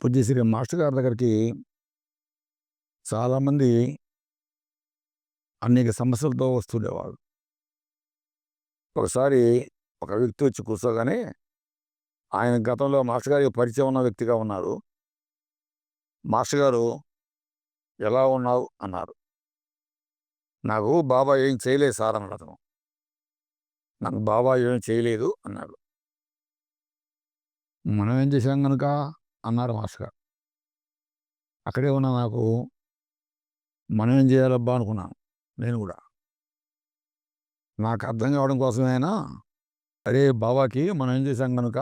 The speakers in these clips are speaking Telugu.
పూజ్యశ్రీ మాస్టర్ గారి దగ్గరికి చాలామంది అనేక సమస్యలతో వస్తుండేవారు. ఒకసారి ఒక వ్యక్తి వచ్చి కూర్చోగానే ఆయన గతంలో మాస్టర్ గారికి పరిచయం ఉన్న వ్యక్తిగా ఉన్నారు. మాస్టర్ గారు ఎలా ఉన్నావు? అన్నారు. నాకు బాబా ఏం చేయలేదు సార్ అన్నాడు అతను. నాకు బాబా ఏం చేయలేదు అన్నాడు. మనం ఏం చేసాం కనుక అన్నారు మాస్టర్ గారు. అక్కడే ఉన్న నాకు మనం ఏం చేయాలబ్బా అనుకున్నాను నేను కూడా. నాకు అర్థం కావడం కోసమైనా? అరే బాబాకి మనం ఏం చేశాం కనుక?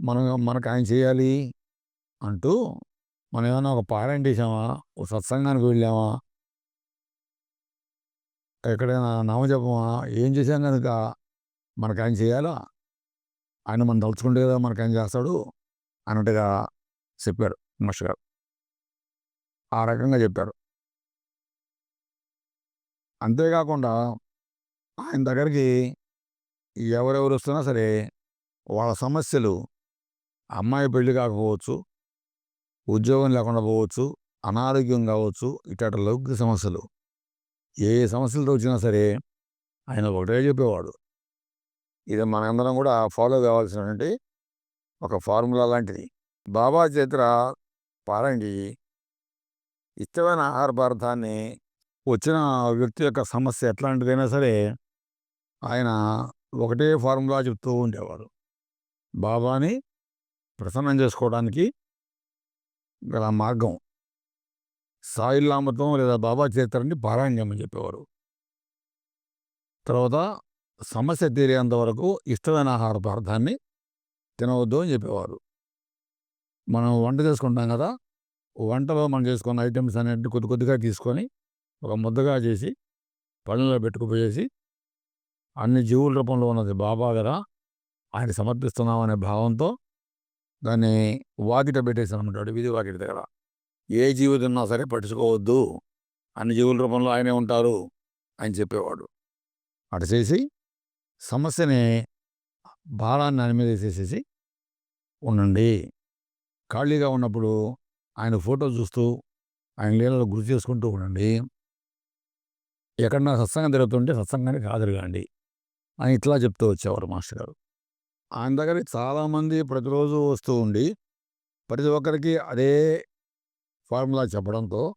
మనం మనకు ఆయన చేయాలి అంటూ మనం ఏమైనా ఒక పారాయణ చేసామా ఒక సత్సంగానికి వెళ్ళామా? ఎక్కడైనా నామజపమా ఏం చేశాం కనుక? మనకు ఆయన చేయాలా? ఆయన మనం తలుచుకుంటే కదా మనకు ఆయన చేస్తాడు. అన్నట్టుగా చెప్పారు మాస్టర్ గారు. ఆ రకంగా చెప్పారు. అంతేకాకుండా ఆయన దగ్గరికి ఎవరెవరు వస్తున్నా సరే వాళ్ళ సమస్యలు అమ్మాయి పెళ్ళి కాకపోవచ్చు ఉద్యోగం లేకుండా పోవచ్చు అనారోగ్యం కావచ్చు ఇట్ట లౌకిక సమస్యలు ఏ సమస్యలతో వచ్చినా సరే ఆయన ఒకటే చెప్పేవాడు. ఇది మనందరం కూడా ఫాలో కావాల్సినటువంటి ఒక ఫార్ములా లాంటిది. బాబా చేత పారంగి ఇష్టమైన ఆహార పదార్థాన్ని వచ్చిన వ్యక్తి యొక్క సమస్య ఎట్లాంటిదైనా సరే ఆయన ఒకటే ఫార్ములా చెప్తూ ఉండేవారు బాబాని ప్రసన్నం చేసుకోవడానికి గల మార్గం సాయిల్లామతం లేదా బాబా చరిత్రని పారాయణ అని చెప్పేవారు. తర్వాత సమస్య తీరేంత వరకు ఇష్టమైన ఆహార పదార్థాన్ని తినవద్దు అని చెప్పేవారు. మనం వంట చేసుకుంటాం కదా వంటలో మనం చేసుకున్న ఐటమ్స్ అనేవి కొద్ది కొద్దిగా తీసుకొని ఒక ముద్దగా చేసి పళ్ళలో పెట్టుకుపోయేసి అన్ని జీవుల రూపంలో ఉన్నది బాబా కదా ఆయన సమర్పిస్తున్నాం అనే భావంతో దాన్ని వాకిట పెట్టేసాను అనమాట వీధి వాకిట దగ్గర. ఏ జీవి తిన్నా సరే పట్టించుకోవద్దు అన్ని జీవుల రూపంలో ఆయనే ఉంటారు అని చెప్పేవాడు. అటు చేసి సమస్యని భారాన్ని ఆయన మీద వేసేసేసి ఉండండి. ఖాళీగా ఉన్నప్పుడు ఆయన ఫోటో చూస్తూ ఆయన లీలలో గుర్తు చేసుకుంటూ ఉండండి. ఎక్కడన్నా సత్సంగం తిరుగుతుంటే సత్సంగానికి హాజరుగాండి అని ఇట్లా చెప్తూ వచ్చేవారు మాస్టర్ గారు. ఆయన దగ్గర చాలామంది ప్రతిరోజు వస్తూ ఉండి ప్రతి ఒక్కరికి అదే ఫార్ములా చెప్పడంతో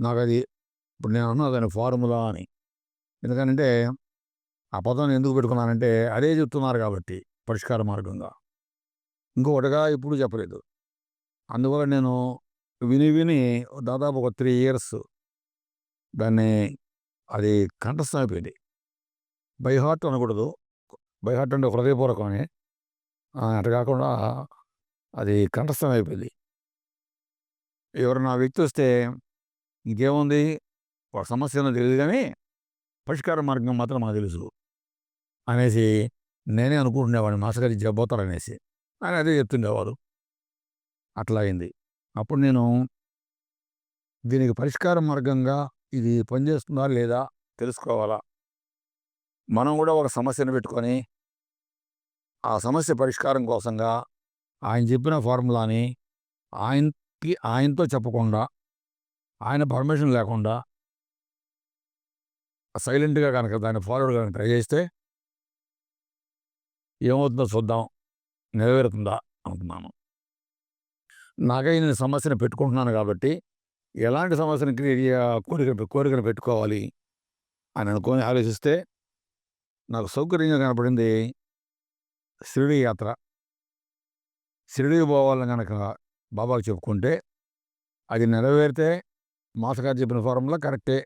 నాకు అది ఇప్పుడు నేను అన్నా దాని ఫార్ములా అని. ఎందుకంటే ఆ పదం ఎందుకు పెట్టుకున్నానంటే అదే చెప్తున్నారు కాబట్టి పరిష్కార మార్గంగా. ఇంకొకటిగా ఇప్పుడు చెప్పలేదు. అందువల్ల నేను విని విని దాదాపు ఒక త్రీ ఇయర్స్ దాన్ని అది కంఠస్థం అయిపోయింది. బై హార్ట్ అనకూడదు. బై హార్ట్ అంటే హృదయపూర్వకమే అటు కాకుండా అది కంఠస్థం అయిపోయింది. ఎవరైనా వ్యక్తి వస్తే ఇంకేముంది? ఒక సమస్య ఏమో తెలియదు కానీ పరిష్కార మార్గం మాత్రం మాకు తెలుసు. అనేసి నేనే అనుకుంటుండేవాడిని. మాస్టర్ గారు అనేసి. ఆయన అదే చెప్తుండేవారు. అట్లా అయింది. అప్పుడు నేను దీనికి పరిష్కార మార్గంగా ఇది పనిచేస్తుందా లేదా తెలుసుకోవాలా. మనం కూడా ఒక సమస్యను పెట్టుకొని ఆ సమస్య పరిష్కారం కోసంగా ఆయన చెప్పిన ఫార్ములాని ఆయనకి ఆయనతో చెప్పకుండా ఆయన పర్మిషన్ లేకుండా సైలెంట్గా కనుక దాన్ని ఫార్వర్డ్ కనుక ట్రై చేస్తే ఏమవుతుందో చూద్దాం. నెరవేరుతుందా? అనుకున్నాను నాకై నేను సమస్యను పెట్టుకుంటున్నాను కాబట్టి ఎలాంటి సమస్యను కోరిక కోరికను పెట్టుకోవాలి అని అనుకొని ఆలోచిస్తే నాకు సౌకర్యంగా కనపడింది షిరిడి యాత్ర. షిరిడి పోవాలని కనుక బాబాకు చెప్పుకుంటే అది నెరవేరితే మాసగారు చెప్పిన ఫారంలో కరెక్టే.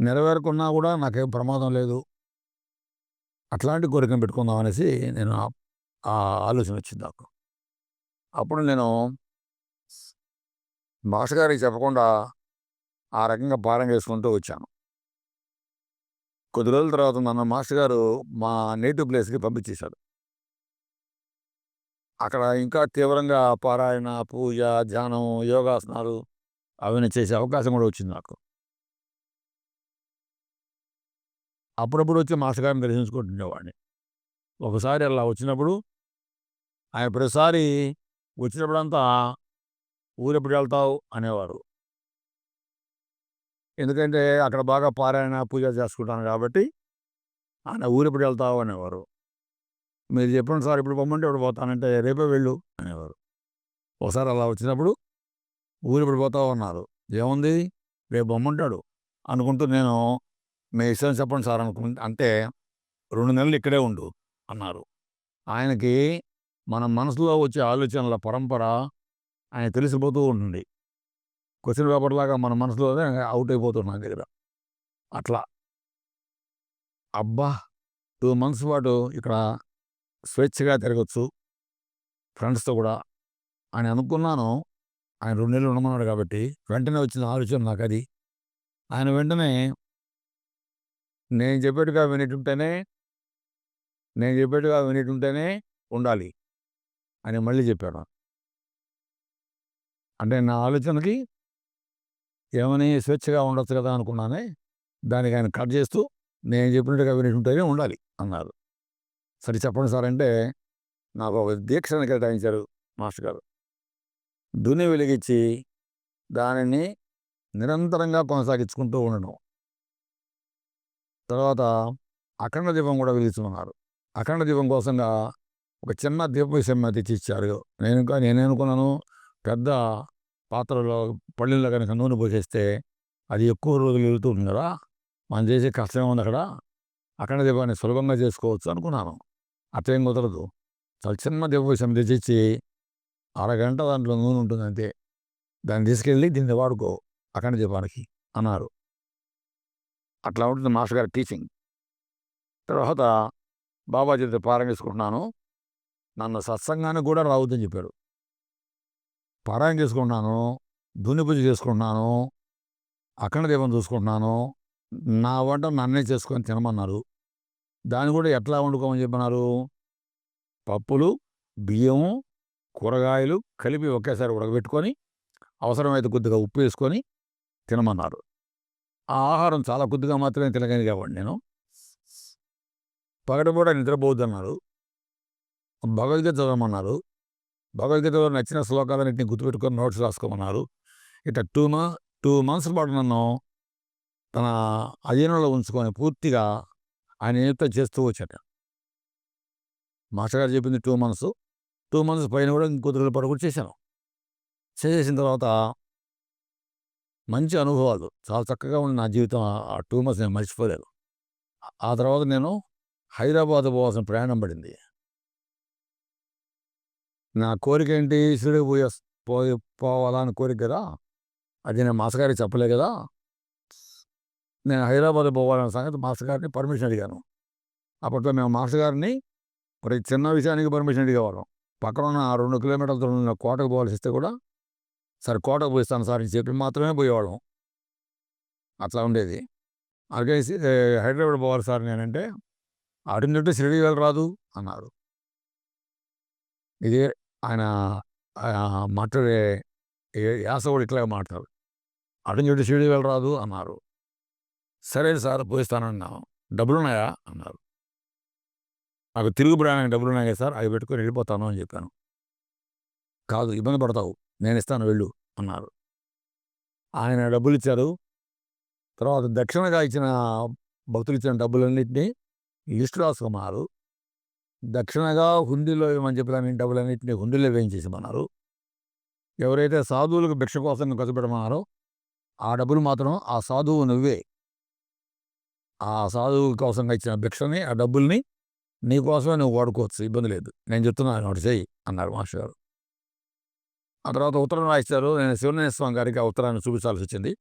నెరవేరకున్నా కూడా నాకేం ప్రమాదం లేదు. అట్లాంటి కోరికను పెట్టుకుందాం అనేసి నేను ఆ ఆలోచన వచ్చింది నాకు. అప్పుడు నేను భాష గారికి చెప్పకుండా ఆ రకంగా పారం చేసుకుంటూ వచ్చాను. కొద్ది రోజుల తర్వాత నన్ను మాస్టర్ గారు మా నేటివ్ ప్లేస్కి పంపించేశారు. అక్కడ ఇంకా తీవ్రంగా పారాయణ పూజ ధ్యానం యోగాసనాలు అవన్నీ చేసే అవకాశం కూడా వచ్చింది నాకు. అప్పుడప్పుడు వచ్చి మాస్టర్ దర్శించుకుంటుండేవాడిని. ఒకసారి అలా వచ్చినప్పుడు ఆయన ప్రతిసారి వచ్చినప్పుడంతా ఊరెప్పుడు వెళ్తావు? అనేవారు. ఎందుకంటే అక్కడ బాగా పారాయణ పూజ చేసుకుంటాను కాబట్టి ఆయన ఊరెప్పుడు వెళ్తావు? అనేవారు. మీరు చెప్పండి సార్ ఇప్పుడు పొమ్మంటే ఇప్పుడు పోతానంటే రేపే వెళ్ళు అనేవారు. ఒకసారి అలా వచ్చినప్పుడు ఊరెప్పుడు పోతావు? అన్నారు. ఏముంది? రేపు బొమ్మంటాడు అనుకుంటూ నేను మీ ఇష్టం చెప్పండి సార్ అనుకు అంటే రెండు నెలలు ఇక్కడే ఉండు అన్నారు. ఆయనకి మన మనసులో వచ్చే ఆలోచనల పరంపర ఆయన తెలిసిపోతూ ఉంటుంది. క్వశ్చన్ పేపర్ లాగా మన మనసులోనే అవుట్ అయిపోతున్నా దగ్గర. అట్లా. అబ్బా! టూ మంత్స్ పాటు ఇక్కడ స్వేచ్ఛగా తిరగచ్చు. ఫ్రెండ్స్తో కూడా. అని అనుకున్నాను. ఆయన రెండు నెలలు ఉండమన్నాడు కాబట్టి వెంటనే వచ్చిన ఆలోచన నాకు అది ఆయన వెంటనే నేను చెప్పేట్టుగా వినేటుంటేనే నేను చెప్పేట్టుగా వినేటుంటేనే ఉండాలి అని మళ్ళీ చెప్పాడు అంటే నా ఆలోచనకి ఏమని స్వేచ్ఛగా ఉండొచ్చు కదా అనుకున్నానే దానికి ఆయన కట్ చేస్తూ నేను చెప్పినట్టుగా వినేటుంటేనే ఉండాలి అన్నారు. సరే చెప్పండి సార్ అంటే నాకు ఒక దీక్షను కేటాయించారు మాస్టర్ గారు. దుని వెలిగించి దానిని నిరంతరంగా కొనసాగించుకుంటూ ఉండడం. తర్వాత అఖండ దీపం కూడా వెలిగించమన్నారు అఖండ దీపం కోసంగా ఒక చిన్న దీప సెమ్మ తెచ్చి ఇచ్చారు. నేను ఇంకా నేను అనుకున్నాను పెద్ద పాత్రలో పళ్ళిలో కనుక నూనె పోసేస్తే అది ఎక్కువ రోజులు వెళుతుంది కదా మనం చేసే కష్టమే ఉంది అక్కడ అఖండ దీపాన్ని సులభంగా చేసుకోవచ్చు అనుకున్నాను. అట్లేం కుదరదు. చాలా చిన్న దీప విషయం తెచ్చిచ్చి అరగంట దాంట్లో నూనె ఉంటుంది అంతే దాన్ని తీసుకెళ్ళి దీన్ని వాడుకో అఖండ దీపానికి అన్నారు. అట్లా ఉంటుంది మాస్టర్ గారి టీచింగ్. తర్వాత బాబాజీ పారాయణ చేసుకుంటున్నాను. నన్ను సత్సంగానికి కూడా రావద్దని చెప్పాడు పారాయణ చేసుకుంటున్నాను ధుని పూజ చేసుకుంటున్నాను అఖండ దీపం చూసుకుంటున్నాను. నా వంట నన్నే చేసుకొని తినమన్నారు. దాన్ని కూడా ఎట్లా వండుకోమని చెప్పినారు పప్పులు బియ్యము కూరగాయలు కలిపి ఒకేసారి ఉడకబెట్టుకొని అవసరమైతే కొద్దిగా ఉప్పు వేసుకొని తినమన్నారు. ఆ ఆహారం చాలా కొద్దిగా మాత్రమే తినగలిగేవాడు నేను. పగటిపూట నిద్రపోవద్దన్నారు. భగవద్గీత చదవమన్నారు. భగవద్గీతలో నచ్చిన శ్లోకాలన్నింటినీ గుర్తుపెట్టుకొని నోట్స్ రాసుకోమన్నారు. ఇట్లా టూ మా టూ మంత్స్ పాటు నన్ను తన అధీనంలో ఉంచుకొని పూర్తిగా ఆయన ఏతో చేస్తూ వచ్చాట మాస్టర్ గారు చెప్పింది టూ మంత్స్. టూ మంత్స్ పైన కూడా ఇంకొద్ది రోజుల పాటు కూడా చేశాను. చేసేసిన తర్వాత మంచి అనుభవాలు. చాలా చక్కగా ఉన్న నా జీవితం. ఆ టూ మంత్స్ నేను మర్చిపోలేదు. ఆ తర్వాత నేను హైదరాబాద్ పోవాల్సిన ప్రయాణం పడింది. నా కోరిక ఏంటి? షిరిడి పోయే పోయి పోవాలని కోరిక కదా? అది నేను మాస్గారికి చెప్పలే కదా? నేను హైదరాబాద్ పోవాలన్న సంగతి మాస్టర్ గారిని పర్మిషన్ అడిగాను. అప్పట్లో మేము మాస్టర్ గారిని ప్రతి చిన్న విషయానికి పర్మిషన్ అడిగేవాళ్ళం. పక్కన ఉన్న ఆ రెండు కిలోమీటర్ల దూరం ఉన్న కోటకు పోవాల్సి వస్తే కూడా సరే కోటకు పోయిస్తాను సార్ అని చెప్పి మాత్రమే పోయేవాళ్ళం. అట్లా ఉండేది. అడిగేసి హైదరాబాద్ పోవాలి సార్ నేనంటే అడిగినట్టు షిరిడి వెళ్ళరాదు అన్నారు. ఇది ఆయన మాట్లాడే యాస కూడా ఇట్లా మాట్లాడు. అడిగినట్టు షిరిడి వెళ్ళరాదు అన్నారు. సరే సార్ పోయిస్తానన్నాను డబ్బులున్నాయా అన్నారు. నాకు తిరుగు ప్రయాణానికి డబ్బులు ఉన్నాయి సార్ అవి పెట్టుకొని వెళ్ళిపోతాను అని చెప్పాను. కాదు ఇబ్బంది పడతావు. నేను ఇస్తాను వెళ్ళు అన్నారు. ఆయన డబ్బులు ఇచ్చారు తర్వాత దక్షిణగా ఇచ్చిన భక్తులు ఇచ్చిన డబ్బులన్నింటినీ లిస్ట్ రాసుకున్నారు. దక్షిణగా హుండీలో ఇవ్వమని చెప్పిన డబ్బులన్నింటినీ హుండీలో వేయించేసిమన్నారు ఎవరైతే సాధువులకు భిక్ష కోసం ఖర్చు పెట్టమన్నారో ఆ డబ్బులు మాత్రం ఆ సాధువు నువ్వే. ఆ సాధువు కోసం ఇచ్చిన భిక్షని ఆ డబ్బుల్ని నీకోసమే నువ్వు వాడుకోవచ్చు ఇబ్బంది లేదు. నేను చెప్తున్నాను ఒకటి చేయి అన్నారు మాస్టర్ గారు. ఆ తర్వాత ఉత్తరం రాయిస్తారు. నేను శివనేశ్వర స్వామి గారికి ఆ ఉత్తరాన్ని చూపించాల్సి వచ్చింది.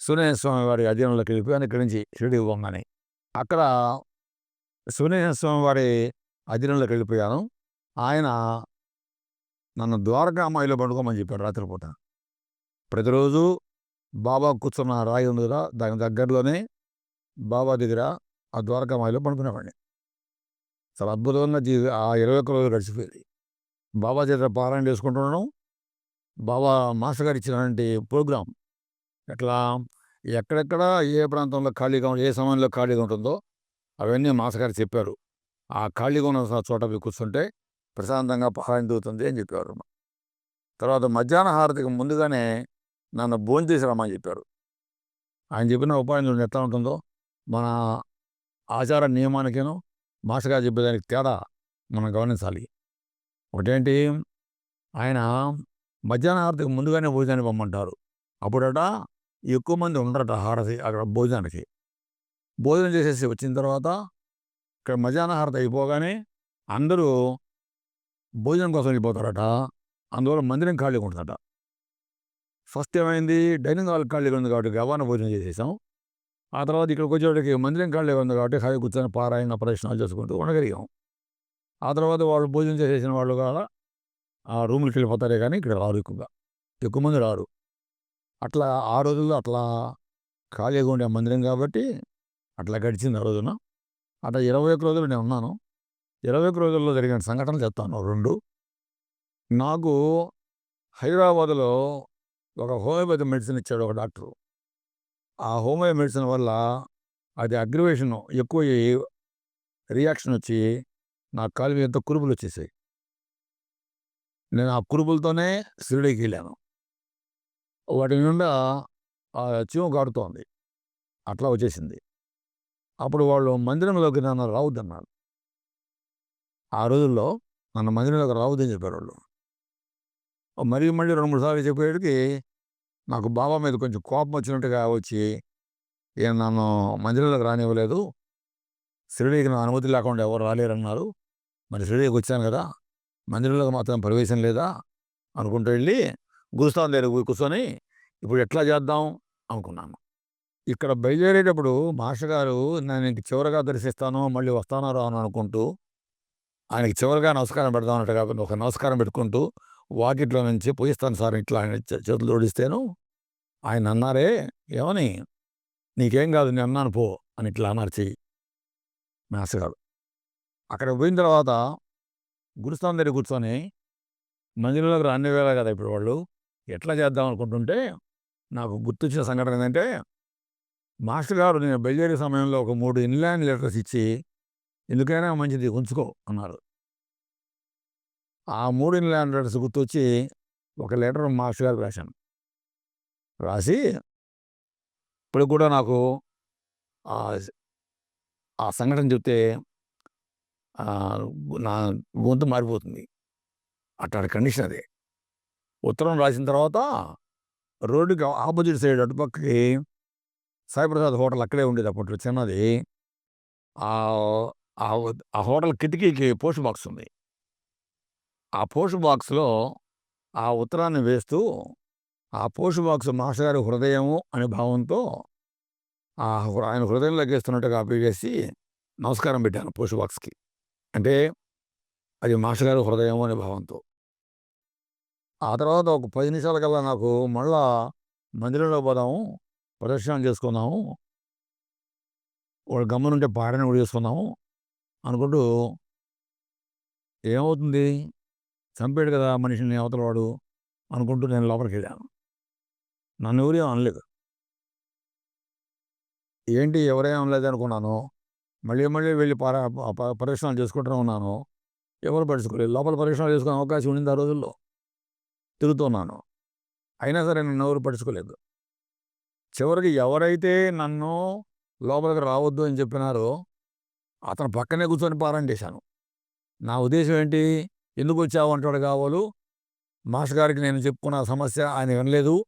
శివనేశ్వర స్వామి వారి అధీనంలోకి వెళ్ళిపోయాను ఇక్కడి నుంచి షిరిడి ఇవ్వగానే అక్కడ శివనేశ్వర స్వామి వారి అధీనంలోకి వెళ్ళిపోయాను. ఆయన నన్ను ద్వారకా అమ్మాయిలో పండుకోమని చెప్పాడు రాత్రిపూట. ప్రతిరోజు బాబా కూర్చున్న రాయి ఉంది కదా దాని దగ్గరలోనే బాబా దగ్గర ఆ ద్వారకామాయిలో పండుకునేవాడిని. చాలా అద్భుతంగా జీవి ఆ ఇరవై ఒక్క రోజులు గడిచిపోయింది. బాబా చేత పారాయణ చేసుకుంటున్నాను బాబా మాస్టర్ గారు ఇచ్చినటువంటి ప్రోగ్రాం ఎట్లా? ఎక్కడెక్కడ ఏ ప్రాంతంలో ఖాళీగా ఏ సమయంలో ఖాళీగా ఉంటుందో అవన్నీ మాస్టర్ గారు చెప్పారు. ఆ ఖాళీగా ఉన్న చోట పోయి కూర్చుంటే ప్రశాంతంగా పహాయం దూతుంది అని చెప్పారు తర్వాత మధ్యాహ్న హారతికి ముందుగానే నన్ను భోంచేసి రమ్మని చెప్పారు. ఆయన చెప్పిన ఉపాయం ఎట్లా ఉంటుందో. మన ఆచార నియమానికేను మాస్టర్ చెప్పేదానికి తేడా మనం గమనించాలి. ఒకటేంటి? ఆయన మధ్యాహ్న ఆరతికి ముందుగానే భోజనానికి పొమ్మంటారు అప్పుడట ఎక్కువ మంది ఉండరట హారతి అక్కడ భోజనానికి. భోజనం చేసేసి వచ్చిన తర్వాత ఇక్కడ మధ్యాహ్న హారతి అయిపోగానే అందరూ భోజనం కోసం వెళ్ళిపోతారట. అందువల్ల మందిరం ఖాళీగా ఉంటుందట. ఫస్ట్ ఏమైంది? డైనింగ్ హాల్ ఖాళీగా ఉంది కాబట్టి గవాన భోజనం చేసేసాం. ఆ తర్వాత ఇక్కడికి వచ్చేవాడికి మందిరం ఖాళీగా ఉంది కాబట్టి హాయి కూర్చొని పారాయణ ప్రదర్శనాలు చేసుకుంటూ ఉండగలిగాం. ఆ తర్వాత వాళ్ళు భోజనం చేసేసిన వాళ్ళు కూడా ఆ రూమ్కి వెళ్ళిపోతారే కానీ ఇక్కడ రారు ఎక్కువగా. ఎక్కువ మంది రారు. అట్లా ఆ రోజుల్లో అట్లా ఖాళీగా ఉండే మందిరం కాబట్టి అట్లా గడిచింది ఆ రోజున. అట్లా ఇరవై ఒక్క రోజులు నేను ఉన్నాను. ఇరవై ఒక్క రోజుల్లో జరిగిన సంఘటనలు చెప్తాను రెండు. నాకు హైదరాబాద్లో ఒక హోమియోపతి మెడిసిన్ ఇచ్చాడు ఒక డాక్టరు. ఆ హోమియో మెడిసిన్ వల్ల అది అగ్రివేషన్ ఎక్కువ అయ్యి రియాక్షన్ వచ్చి నా కాలు మీద కురుపులు వచ్చేసాయి. నేను ఆ కురుపులతోనే షిరిడీకి వెళ్ళాను వాటి నిండా ఆ చీమ కాడుతోంది అట్లా వచ్చేసింది. అప్పుడు వాళ్ళు మందిరంలోకి నన్ను రావద్దన్నారు. ఆ రోజుల్లో నన్ను మందిరంలోకి రావద్దని చెప్పారు వాళ్ళు మరీ మళ్ళీ రెండు మూడు సార్లు చెప్పేటికి నాకు బాబా మీద కొంచెం కోపం వచ్చినట్టుగా వచ్చి ఈయన నన్ను మందిరంలోకి రానివ్వలేదు. షిరిడీకి నా అనుమతి లేకుండా ఎవరు రాలేరన్నారు. మరి షిరిడీకి వచ్చాను కదా. మందిరంలోకి మాత్రం ప్రవేశం లేదా? అనుకుంటూ వెళ్ళి గురుస్థానం దగ్గర కూర్చొని ఇప్పుడు ఎట్లా చేద్దాం? అనుకున్నాను. ఇక్కడ బయలుదేరేటప్పుడు మాస్టర్ నేను ఇంక చివరగా దర్శిస్తాను మళ్ళీ వస్తానో రాను అనుకుంటూ ఆయనకి చివరిగా నమస్కారం పెడదాం అన్నట్టు కాకుండా ఒక నమస్కారం పెట్టుకుంటూ వాకిట్లో నుంచి పోయిస్తాను సార్ ఇట్లా ఆయన చేతులు జోడిస్తేను ఆయన అన్నారే ఏమని? నీకేం కాదు నేను అన్నాను పో అని ఇట్లా అన్నారు చెయ్యి మాస్టర్ గారు. అక్కడ పోయిన తర్వాత గురుస్థానం దగ్గర కూర్చొని మందిరంలోకి రాని వేళ కదా ఇప్పుడు వాళ్ళు. ఎట్లా చేద్దాం అనుకుంటుంటే నాకు గుర్తొచ్చిన సంఘటన ఏంటంటే మాస్టర్ గారు నేను బయలుదేరే సమయంలో ఒక మూడు ఇన్లాండ్ లెటర్స్ ఇచ్చి ఎందుకైనా మంచిది ఉంచుకో అన్నారు. ఆ మూడు ఇన్లాండ్ లెటర్స్ గుర్తొచ్చి ఒక లెటర్ మాస్టర్ గారికి రాశాను. రాసి ఇప్పుడు కూడా నాకు ఆ ఆ సంఘటన చెప్తే నా గొంతు మారిపోతుంది. అట్లాంటి కండిషన్ అది. ఉత్తరం రాసిన తర్వాత రోడ్డుకి ఆపోజిట్ సైడ్ అటుపక్కకి సాయిప్రసాద్ హోటల్ అక్కడే ఉండేది అప్పట్లో చిన్నది. ఆ హోటల్ కిటికీకి పోస్ట్ బాక్స్ ఉంది. ఆ పోస్ట్ బాక్స్లో ఆ ఉత్తరాన్ని వేస్తూ ఆ పోస్ట్ బాక్స్ మాస్టర్ గారి హృదయము అనే భావంతో ఆయన హృదయంలోకి వేస్తున్నట్టుగా వేసి నమస్కారం పెట్టాను పోస్ట్ బాక్స్కి. అంటే అది మాస్టర్ గారి హృదయం అనే భావంతో. ఆ తర్వాత ఒక పది నిమిషాల కల్లా నాకు మళ్ళా మందిరంలో పోదాము ప్రదర్శన చేసుకుందాము వాడు గమ్మనుంటే పాడని కూడా చేసుకుందాము అనుకుంటూ ఏమవుతుంది? చంపాడు కదా మనిషిని అవతల వాడు అనుకుంటూ నేను లోపలికి వెళ్ళాను. నన్ను ఎవరేం అనలేదు. ఏంటి ఎవరేం అనలేదు అనుకున్నాను మళ్ళీ మళ్ళీ వెళ్ళి పార ప- చేసుకుంటూనే ఉన్నాను. ఎవరు పడుచుకోలేదు లోపల పరీక్షణాలు చేసుకునే అవకాశం ఉండింది ఆ రోజుల్లో. తిరుగుతున్నాను. అయినా సరే నన్ను ఎవరు పడుచుకోలేదు చివరికి ఎవరైతే నన్ను లోపలికి రావద్దు అని చెప్పినారో అతను పక్కనే కూర్చొని పారాయణ చేశాను. నా ఉద్దేశం ఏంటి? ఎందుకు వచ్చావు అంటాడు కావాలు? మాస్టర్ గారికి నేను చెప్పుకున్న సమస్య ఆయన వినలేదు.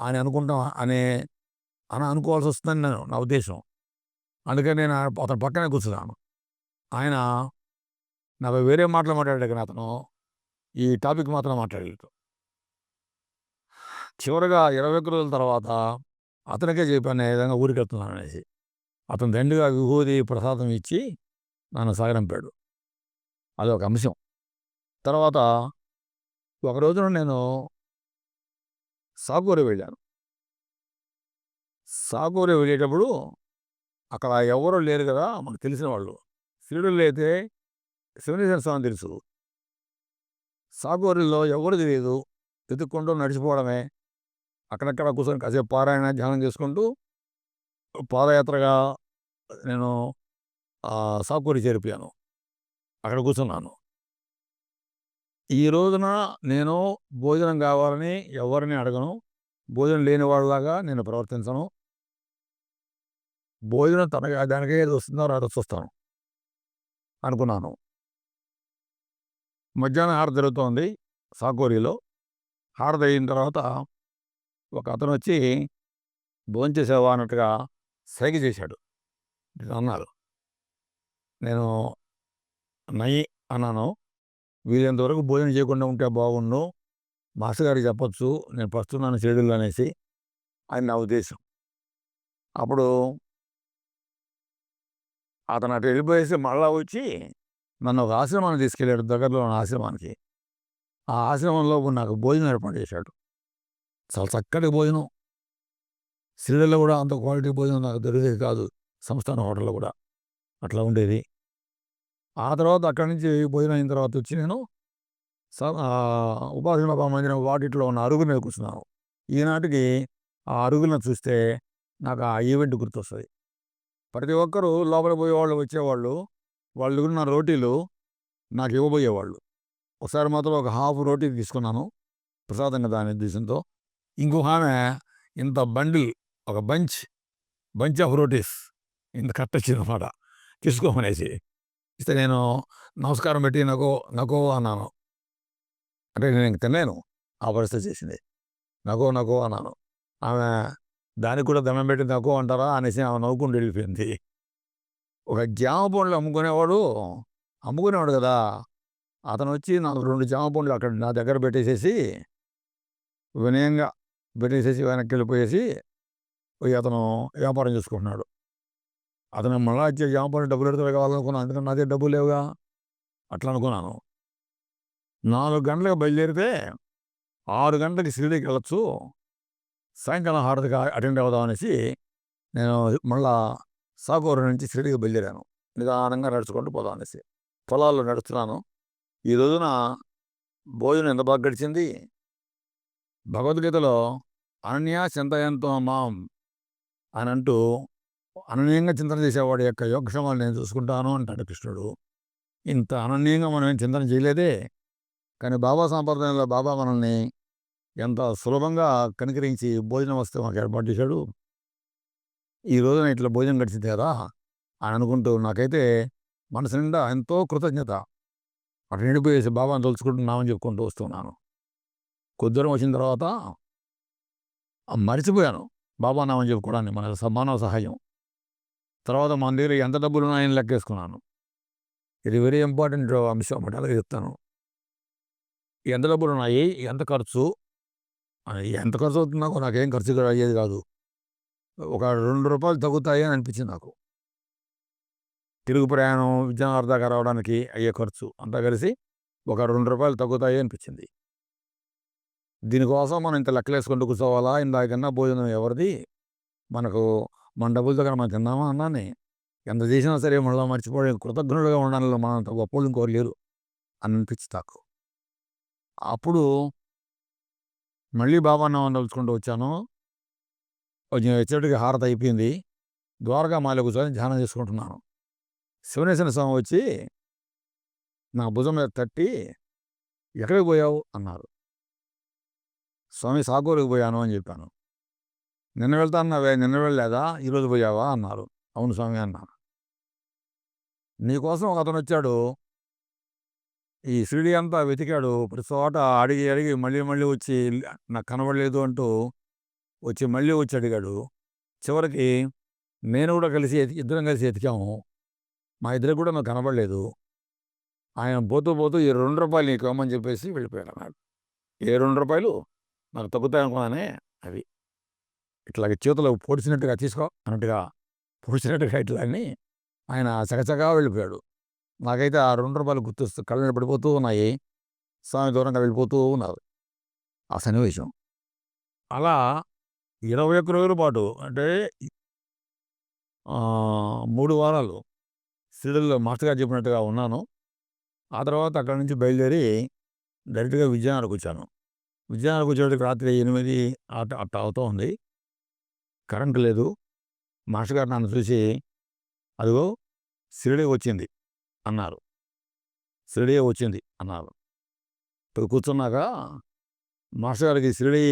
ఆయన అనుకుంటాం అనే అని అనుకోవాల్సి వస్తుందని నేను నా ఉద్దేశం. అందుకని నేను అతని పక్కనే కూర్చున్నాను. ఆయన నాకు వేరే మాటలు మాట్లాడాడు కానీ అతను ఈ టాపిక్ మాత్రం మాట్లాడలేదు. చివరగా ఇరవై ఒక్క రోజుల తర్వాత అతనికే చెప్పాను నేను విధంగా ఊరికి వెళ్తున్నాను అనేసి. అతను దండుగా విభూది ప్రసాదం ఇచ్చి నన్ను సాగరంపాడు అదొక అంశం. తర్వాత ఒక రోజున నేను సాగూరు వెళ్ళాను. సాగూరు వెళ్ళేటప్పుడు అక్కడ ఎవరు లేరు కదా! మనకు తెలిసిన వాళ్ళు. శిరుడులో అయితే శివనేశ్వర స్వామి తెలుసు. సాగూరిలో ఎవరు తెలియదు. వెతుక్కుంటూ నడిచిపోవడమే. అక్కడక్కడ కూర్చొని కాసేపు పారాయణ ధ్యానం చేసుకుంటూ పాదయాత్రగా నేను సాకూరి చేరిపోయాను. అక్కడ కూర్చున్నాను. ఈ రోజున నేను భోజనం కావాలని ఎవరిని అడగను. భోజనం లేని వాళ్ళలాగా నేను ప్రవర్తించను. భోజనం తనగా దానికే ఏది వస్తుందో రాదొస్తాను చూస్తాను అనుకున్నాను. మధ్యాహ్నం హార జరుగుతోంది సాకోరిలో హారత అయిన తర్వాత ఒక అతను వచ్చి భోంచేసావా అన్నట్టుగా సైగ చేశాడు. నేను అన్నారు నేను నయ్యి అన్నాను. వీలైనంతవరకు భోజనం చేయకుండా ఉంటే బాగుండు. మాస్టర్ గారికి చెప్పొచ్చు. నేను పస్తున్నాను షెడ్యూల్ అనేసి. అని నా ఉద్దేశం. అప్పుడు అతను అటు వెళ్ళిపోయేసి మళ్ళా వచ్చి నన్ను ఒక ఆశ్రమానికి తీసుకెళ్ళాడు దగ్గరలో ఉన్న ఆశ్రమానికి. ఆ ఆశ్రమంలో నాకు భోజనం ఏర్పాటు చేశాడు. చాలా చక్కటి భోజనం. సిరిడల్లో కూడా అంత క్వాలిటీ భోజనం నాకు దొరికేది కాదు సంస్థాన హోటల్లో కూడా. అట్లా ఉండేది. ఆ తర్వాత అక్కడి నుంచి భోజనం అయిన తర్వాత వచ్చి నేను ఉపాసన మందిన వాటిట్లో ఉన్న అరుగు మీద కూర్చున్నాను. ఈనాటికి ఆ అరుగులను చూస్తే నాకు ఆ ఈవెంట్ గుర్తొస్తుంది. ప్రతి ఒక్కరూ లోపల పోయేవాళ్ళు వచ్చేవాళ్ళు. వాళ్ళు నా రోటీలు నాకు ఇవ్వబోయేవాళ్ళు. ఒకసారి మాత్రం ఒక హాఫ్ రోటీ తీసుకున్నాను ప్రసాదంగా దాని ఉద్దేశంతో. ఇంకొక ఆమె ఇంత బండిల్ ఒక బంచ్ బంచ్ ఆఫ్ రోటీస్ ఇంత కట్టొచ్చిందన్నమాట తీసుకోమనేసి. ఇస్తే నేను నమస్కారం పెట్టి నాకు నకో అన్నాను. అంటే నేను ఇంక తినలేను. ఆ పరిస్థితి చేసింది. నకో నకో అన్నాను. ఆమె దానికి కూడా దండం పెట్టి తక్కువ అంటారా అనేసి ఆమె నవ్వుకుంటూ వెళ్ళిపోయింది. ఒక జామ పండ్లు అమ్ముకునేవాడు అమ్ముకునేవాడు కదా. అతను వచ్చి నాకు రెండు జామ పండ్లు అక్కడ నా దగ్గర పెట్టేసేసి వినయంగా పెట్టేసేసి వెనక్కి వెళ్ళిపోయేసి పోయి అతను వ్యాపారం చేసుకుంటున్నాడు. అతను మళ్ళా వచ్చే జామ పండ్లు డబ్బులు ఎడతాడు కావాలనుకున్నాను అందుకని నాదే డబ్బులు లేవుగా అట్లా అనుకున్నాను. నాలుగు గంటలకు బయలుదేరితే ఆరు గంటలకి షిరిడీకి వెళ్ళచ్చు సాయంకాలం హారతిగా అటెండ్ అవుదాం అనేసి నేను మళ్ళా సాగూరు నుంచి షిరిడికి బయలుదేరాను. నిదానంగా నడుచుకుంటూ పోదాం అనేసి పొలాల్లో నడుస్తున్నాను. ఈ రోజున భోజనం ఎంత బాగా గడిచింది? భగవద్గీతలో అనన్య చింతయంతో మాం అని అంటూ అనన్యంగా చింతన చేసేవాడి యొక్క యోగక్షమాలు నేను చూసుకుంటాను అంటాడు కృష్ణుడు. ఇంత అనన్యంగా మనం ఏం చింతన చేయలేదే. కానీ బాబా సాంప్రదాయంలో బాబా మనల్ని ఎంత సులభంగా కనికరించి భోజనం వస్తే మాకు ఏర్పాటు చేశాడు. ఈ రోజున ఇట్లా భోజనం గడిచింది కదా అని అనుకుంటూ నాకైతే మనసు నిండా ఎంతో కృతజ్ఞత. అటు నిండిపోయేసి బాబాను తలుచుకుంటున్నామని చెప్పుకుంటూ వస్తున్నాను. కొద్దిరం వచ్చిన తర్వాత మర్చిపోయాను. బాబా నామని చెప్పుకోవడానికి మన మానవ సహాయం. తర్వాత మన దగ్గర ఎంత డబ్బులు ఉన్నాయని లెక్కేసుకున్నాను. ఇది వెరీ ఇంపార్టెంట్ అంశం అన్నమాట అలాగే చెప్తాను. ఎంత డబ్బులు ఉన్నాయి ఎంత ఖర్చు ఎంత ఖర్చు అవుతుంది నాకు నాకేం ఖర్చు అయ్యేది కాదు. ఒక రెండు రూపాయలు తగ్గుతాయి అని అనిపించింది నాకు. తిరుగు ప్రయాణం విజయనగరం దాకా రావడానికి అయ్యే ఖర్చు అంతా కలిసి ఒక రెండు రూపాయలు తగ్గుతాయి అనిపించింది. దీనికోసం మనం ఇంత లెక్కలేసుకుంటూ కూర్చోవాలా? ఇందాకన్నా భోజనం ఎవరిది? మనకు మన డబ్బుల దగ్గర మనం తిన్నామా అన్నాన్ని ఎంత చేసినా సరే మళ్ళీ మర్చిపోయి కృతజ్ఞులుగా ఉండడంలో మనం అంత గొప్పలు ఇంకోరు అని అనిపించి నాకు. అప్పుడు మళ్ళీ బాబా తలుచుకుంటూ వచ్చాను. కొంచెం వచ్చేటికి హారత అయిపోయింది. ద్వారకా మాల కూర్చొని ధ్యానం చేసుకుంటున్నాను. శివనేశ్వర స్వామి వచ్చి నా భుజం మీద తట్టి ఎక్కడికి పోయావు? అన్నారు. స్వామి సాగూరుకి పోయాను అని చెప్పాను. నిన్న వెళ్తా అన్నావే నిన్న వెళ్ళలేదా? ఈరోజు పోయావా? అన్నారు. అవును స్వామి అన్నాను నీకోసం ఒక అతను వచ్చాడు. ఈ షిరిడి అంతా వెతికాడు. ప్రతి చోట అడిగి అడిగి మళ్ళీ మళ్ళీ వచ్చి నాకు కనబడలేదు అంటూ వచ్చి మళ్ళీ వచ్చి అడిగాడు. చివరికి నేను కూడా కలిసి ఇద్దరం కలిసి ఎతికాము. మా ఇద్దరికి కూడా నాకు కనబడలేదు. ఆయన పోతూ పోతూ ఈ రెండు రూపాయలు నీకు ఇవ్వమని చెప్పేసి వెళ్ళిపోయాడు అన్నాడు ఏ రెండు రూపాయలు? నాకు తగ్గుతాయనుకున్నానే అవి. ఇట్లా చేతులు పొడిచినట్టుగా తీసుకో అన్నట్టుగా పొడిచినట్టుగా ఇట్లా అని ఆయన చకచకా వెళ్ళిపోయాడు. నాకైతే ఆ రెండు రూపాయలు గుర్తొస్తూ కళ్ళు పడిపోతూ ఉన్నాయి. స్వామి దూరంగా వెళ్ళిపోతూ ఉన్నారు. ఆ సన్నివేశం. అలా ఇరవై ఒక్క రోజుల పాటు అంటే మూడు వారాలు సిడల్లో మాస్టర్ గారు చెప్పినట్టుగా ఉన్నాను. ఆ తర్వాత అక్కడి నుంచి బయలుదేరి డైరెక్ట్గా విజయనగరకు వచ్చాను. విజయనగరకు వచ్చేటికి రాత్రి ఎనిమిది అట్ట అట్ట అవుతూ ఉంది. కరెంటు లేదు. మాస్టర్ గారు నన్ను చూసి అదిగో సిరిడి వచ్చింది. అన్నారు. షిరిడి వచ్చింది అన్నారు. ఇప్పుడు కూర్చున్నాక మాస్టర్ గారికి షిరిడి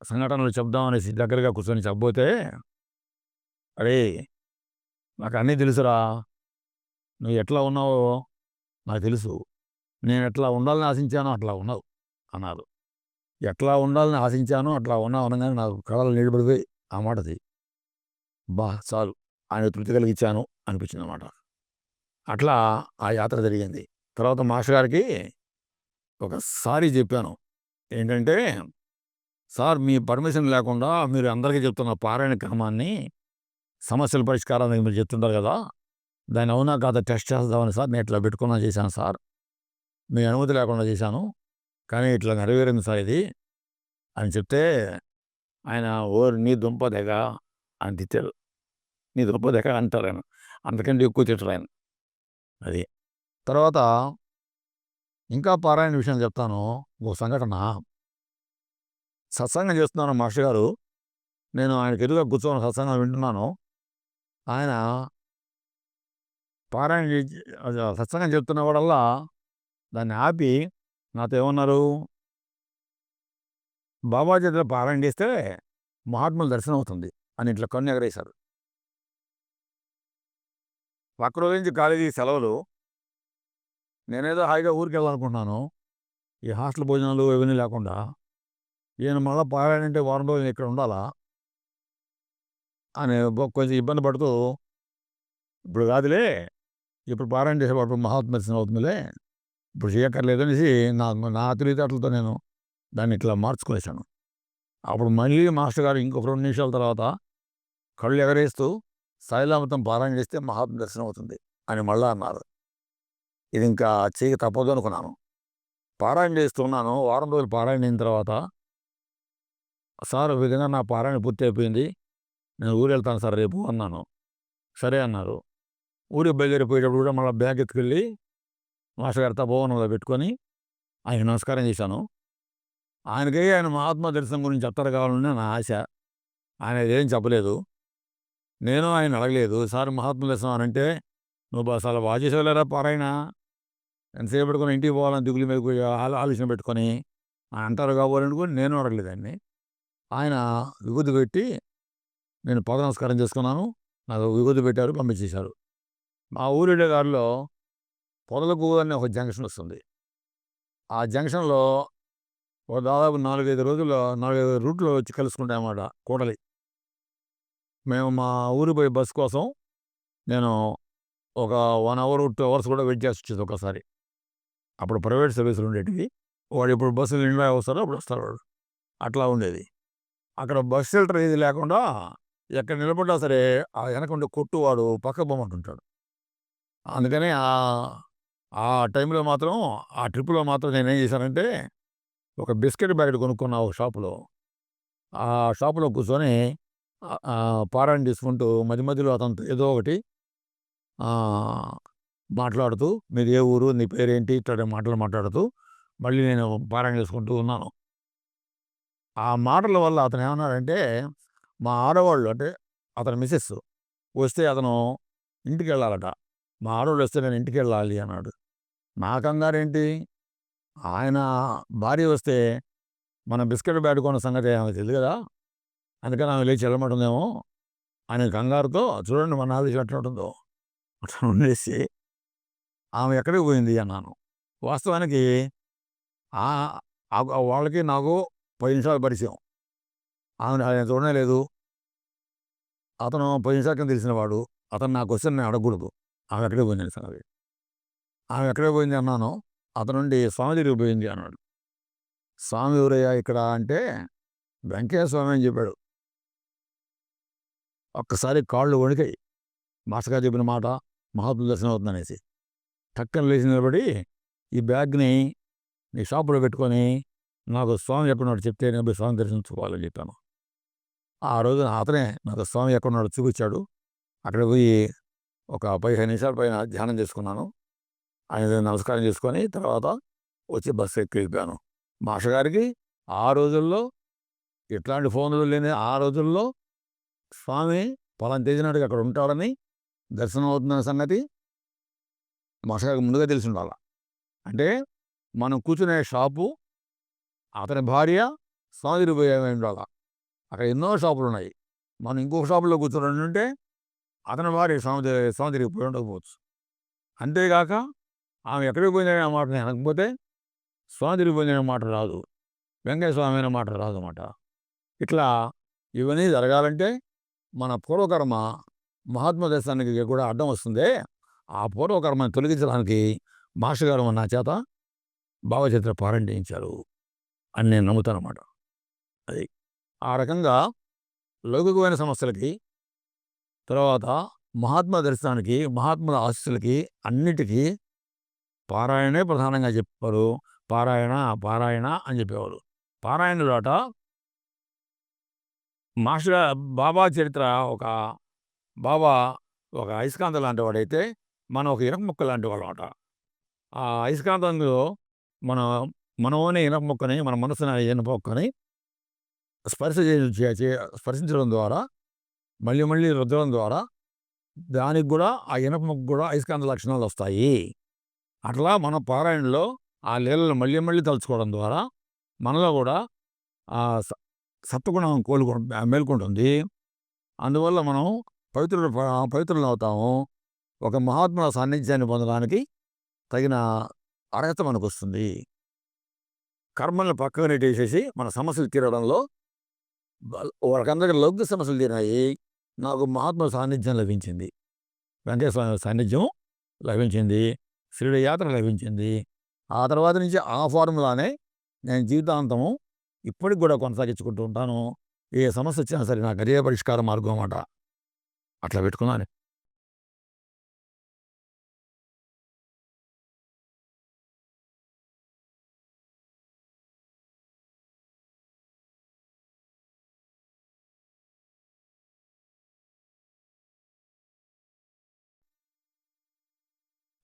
సంఘటనలు చెప్దామనేసి దగ్గరగా కూర్చొని చెప్పబోతే అరే నాకు అన్నీ తెలుసురా. నువ్వు ఎట్లా ఉన్నావో నాకు తెలుసు. నేను ఎట్లా ఉండాలని ఆశించానో అట్లా ఉన్నావు అన్నారు. ఎట్లా ఉండాలని ఆశించానో అట్లా ఉన్నావు అనగానే నాకు కళలు నిలబడిపోయి ఆ మాటది బా చాలు. ఆయన తృప్తి కలిగించాను అనిపించింది అన్నమాట అట్లా ఆ యాత్ర జరిగింది. తర్వాత మాస్టర్ గారికి ఒకసారి చెప్పాను. ఏంటంటే సార్ మీ పర్మిషన్ లేకుండా మీరు అందరికీ చెప్తున్న పారాయణ క్రమాన్ని సమస్యల పరిష్కారానికి మీరు చెప్తుంటారు కదా దాన్ని అవునా కాదా టెస్ట్ చేస్తామని సార్ నేను ఇట్లా పెట్టుకున్నా చేశాను సార్. మీ అనుమతి లేకుండా చేశాను. కానీ ఇట్లా నెరవేరింది సార్ ఇది అని చెప్తే ఆయన ఓరు నీ దుంప దెగ అని తిట్టారు. నీ దుంప దెగ అంటారు ఆయన. అంతకంటే ఎక్కువ తిట్టరు ఆయన. అది. తర్వాత ఇంకా పారాయణ విషయం చెప్తాను. ఓ సంఘటన. సత్సంగం చేస్తున్నాను మాస్టర్ గారు. నేను ఆయనకి ఎదురుగా కూర్చొని సత్సంగం వింటున్నాను. ఆయన పారాయణ సత్సంగం చెప్తున్న వాడల్లా దాన్ని ఆపి నాతో ఏమన్నారు? బాబా చేతిలో పారాయణ చేస్తే మహాత్ముల దర్శనం అవుతుంది అని ఇట్లా కన్ను ఎగరేశారు. పక్క రోజు నుంచి కాలేజీ సెలవులు. నేనేదో హాయిగా ఊరికి వెళ్ళాలనుకుంటున్నాను ఈ హాస్టల్ భోజనాలు ఇవన్నీ లేకుండా ఈయన మళ్ళీ పారాయణ అంటే వారం రోజులు ఇక్కడ ఉండాలా? అని కొంచెం ఇబ్బంది పడుతూ ఇప్పుడు కాదులే ఇప్పుడు పారాయణ చేసేవాడు మహాత్మ దర్శనం అవుతుందిలే ఇప్పుడు చేయక్కర్లేదు అనేసి నా నా తెలివితేటలతో నేను దాన్ని ఇట్లా మార్చుకునేసాను అప్పుడు మళ్ళీ మాస్టర్ గారు ఇంకొక రెండు నిమిషాల తర్వాత కళ్ళు ఎగరేస్తూ శైలామృతం పారాయణ చేస్తే మహాత్మ దర్శనం అవుతుంది అని మళ్ళా అన్నారు. ఇది ఇంకా చేయక తప్పదు అనుకున్నాను. పారాయణ చేస్తున్నాను వారం రోజులు పారాయణ అయిన తర్వాత సార్ విధంగా నా పారాయణ పూర్తి అయిపోయింది నేను ఊరు వెళ్తాను సార్ రేపు అన్నాను. సరే అన్నారు. ఊరికి బయలుదేరిపోయేటప్పుడు కూడా మళ్ళీ బ్యాగ్ ఎత్తుకెళ్ళి మాస్టర్ గారి తపోవనంలో పెట్టుకొని ఆయన నమస్కారం చేశాను. ఆయనకి ఆయన మహాత్మా దర్శనం గురించి చెప్తారు కావాలని నా ఆశ. ఆయన ఏం చెప్పలేదు. నేను ఆయన అడగలేదు. సార్ మహాత్ములు అని అంటే నువ్వు బా- చాలా బాగా చేసేవాళ్ళరా పారాయణ? ఎంతసేపు పెట్టుకొని ఇంటికి పోవాలని దిగులు మీద ఆలోచన పెట్టుకొని ఆయన అంటారు కావాలనుకుని నేను అడగలేదు ఆయన్ని. ఆయన విభూతి పెట్టి నేను పద నమస్కారం చేసుకున్నాను. నాకు విభూతి పెట్టారు పంపించేశారు. మా ఊరిడే దారిలో పొదలకు అనే ఒక జంక్షన్ వస్తుంది. ఆ జంక్షన్లో ఒక దాదాపు నాలుగైదు రోజుల్లో నాలుగైదు రూట్లో వచ్చి కలుసుకుంటాయి అన్నమాట కూడలి. మేము మా ఊరి పోయే బస్ కోసం నేను ఒక వన్ అవర్ టూ అవర్స్ కూడా వెయిట్ చేసి వచ్చేది ఒకసారి. అప్పుడు ప్రైవేట్ సర్వీసులు ఉండేటివి. వాడు ఇప్పుడు బస్సులు ఇన్వాయ్ వస్తారో అప్పుడు వస్తారు వాడు. అట్లా ఉండేది. అక్కడ బస్ షెల్టర్ ఏది లేకుండా ఎక్కడ నిలబడ్డా సరే ఆ వెనక ఉండే కొట్టు వాడు పక్క బొమ్మంటుంటాడు అందుకని ఆ ఆ టైంలో మాత్రం ఆ ట్రిప్లో మాత్రం నేను ఏం చేశానంటే ఒక బిస్కెట్ ప్యాకెట్ కొనుక్కున్నా ఒక షాపులో. ఆ షాపులో కూర్చొని పారాయణ చేసుకుంటూ మధ్య మధ్యలో అతను ఏదో ఒకటి మాట్లాడుతూ మీరు ఏ ఊరు నీ పేరేంటి? ఇట్లా మాటలు మాట్లాడుతూ మళ్ళీ నేను పారాయణ చేసుకుంటూ ఉన్నాను. ఆ మాటల వల్ల అతను ఏమన్నాడంటే మా ఆడవాళ్ళు అంటే అతని మిస్సెస్ వస్తే అతను ఇంటికి వెళ్ళాలట. మా ఆడవాళ్ళు వస్తే నేను ఇంటికి వెళ్ళాలి అన్నాడు. నా కంగారేంటి? ఆయన భార్య వస్తే మన బిస్కెట్ బ్యాట్ కొన్న సంగతి ఆమె తెలియదు కదా అందుకని ఆమె లేచి వెళ్ళమంటుందేమో ఆయన కంగారుతో చూడండి మన ఆదేశం ఎట్లా ఉంటుందో అట్లా ఉండేసి ఆమె ఎక్కడికి పోయింది అన్నాను. వాస్తవానికి వాళ్ళకి నాకు పది నిమిషాలు పరిచయం. ఆమె ఆయన చూడనే లేదు. అతను పది నిమిషాల కింద తెలిసినవాడు అతను నాకు క్వశ్చన్ నేను అడగకూడదు. ఆమె ఎక్కడికి పోయింది అని సంగతి. ఆమె ఎక్కడికి పోయింది అన్నాను. అతను నుండి స్వామి దగ్గరికి పోయింది అన్నాడు. స్వామి ఎవరయ్యా ఇక్కడ? అంటే వెంకయ్య స్వామి అని చెప్పాడు. ఒక్కసారి కాళ్ళు వణికాయి. మాస్టర్ చెప్పిన మాట మహాత్ముల దర్శనం అవుతుందనేసి. టక్కన లేచి నిలబడి ఈ బ్యాగ్ని నీ షాపులో పెట్టుకొని నాకు స్వామి ఎక్కడున్నాడు చెప్తే నేను పోయి స్వామి దర్శించుకోవాలని చెప్పాను. ఆ రోజు అతనే నాకు స్వామి ఎక్కడున్నాడు చూపించాడు. అక్కడ పోయి ఒక పదిహేను నిమిషాల పైన ధ్యానం చేసుకున్నాను. ఆయన నమస్కారం చేసుకొని తర్వాత వచ్చి బస్సు ఎక్కిపోయాను. మాస్టర్ గారికి ఆ రోజుల్లో ఎట్లాంటి ఫోన్లు లేని ఆ రోజుల్లో స్వామి పలానా తేజినాడుగా అక్కడ ఉంటాడని దర్శనం అవుతుందన్న సంగతి మాస్టర్ ముందుగా తెలిసి ఉండాలి అంటే మనం కూర్చునే షాపు అతని భార్య స్వామి పోయే ఉండాల. అక్కడ ఎన్నో షాపులు ఉన్నాయి. మనం ఇంకొక షాపులో కూర్చొని ఉంటే అతని భార్య స్వామి స్వామి పోయి ఉండకపోవచ్చు. అంతేగాక ఆమె ఎక్కడికి పోయిందనే మాట అనకపోతే స్వామి పోయిందనే మాట రాదు. వెంకయ్య స్వామి అనే మాట రాదు అన్నమాట ఇట్లా ఇవన్నీ జరగాలంటే మన పూర్వకర్మ మహాత్మ దర్శనానికి కూడా అడ్డం వస్తుంది. ఆ పూర్వకర్మని తొలగించడానికి మాస్టర్ గారు నా చేత భావచిత్ర పారాయణ చేయించారు అని నేను నమ్ముతాను అన్నమాట అది ఆ రకంగా లౌకికమైన సమస్యలకి తర్వాత మహాత్మ దర్శనానికి మహాత్ముల ఆశీస్సులకి అన్నిటికీ పారాయణే ప్రధానంగా చెప్పారు పారాయణ పారాయణ అని చెప్పేవారు. పారాయణులాట మాస్టర్ బాబా చరిత్ర ఒక బాబా ఒక అయస్కాంతం లాంటి వాడైతే మనం ఒక ఇనప ముక్క లాంటి వాడు ఆ అయస్కాంతంలో మన మనలోనే ఇనప ముక్కని మన మనసుని ఇనప ముక్కని స్పర్శ చే- స్పర్శించడం ద్వారా మళ్ళీ మళ్ళీ రుద్దడం ద్వారా దానికి కూడా ఆ ఇనప ముక్క కూడా అయస్కాంత లక్షణాలు వస్తాయి. అట్లా మన పారాయణలో ఆ లీలలు మళ్ళీ మళ్ళీ తలుచుకోవడం ద్వారా మనలో కూడా స- సత్వగుణం కోలుకు మేల్కొంటుంది. అందువల్ల మనం పవిత్రులు పవిత్రులు అవుతాము. ఒక మహాత్ముల సాన్నిధ్యాన్ని పొందడానికి తగిన అర్హత మనకు వస్తుంది కర్మల్ని పక్కన నెట్టేసేసి మన సమస్యలు తీరడంలో వాళ్ళకందరికీ లౌకిక సమస్యలు తీరాయి. నాకు మహాత్మ సాన్నిధ్యం లభించింది. వెంకటేశ్వర సాన్నిధ్యం లభించింది. శ్రీడి యాత్ర లభించింది. ఆ తర్వాత నుంచి ఆ ఫార్ములానే నేను జీవితాంతము ఇప్పటికి కూడా కొనసాగించుకుంటూ ఉంటాను. ఏ సమస్య వచ్చినా సరే నాకు అదే పరిష్కార మార్గం అన్నమాట. అట్లా పెట్టుకున్నాను.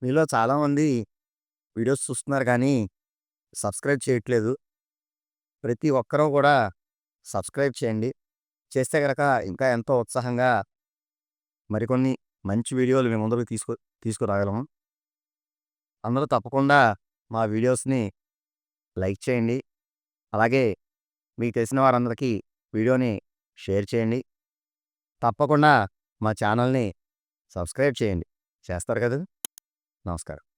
మీలో చాలామంది వీడియోస్ చూస్తున్నారు కానీ సబ్స్క్రైబ్ చేయట్లేదు. ప్రతి ఒక్కరూ కూడా సబ్స్క్రైబ్ చేయండి. చేస్తే కనుక ఇంకా ఎంతో ఉత్సాహంగా మరికొన్ని మంచి వీడియోలు మేము ముందుకు తీసుకు తీసుకురాగలము. అందరూ తప్పకుండా మా వీడియోస్ని లైక్ చేయండి. అలాగే మీకు తెలిసిన వారందరికీ వీడియోని షేర్ చేయండి. తప్పకుండా మా ఛానల్ని సబ్స్క్రైబ్ చేయండి. చేస్తారు కదా! నమస్కారం.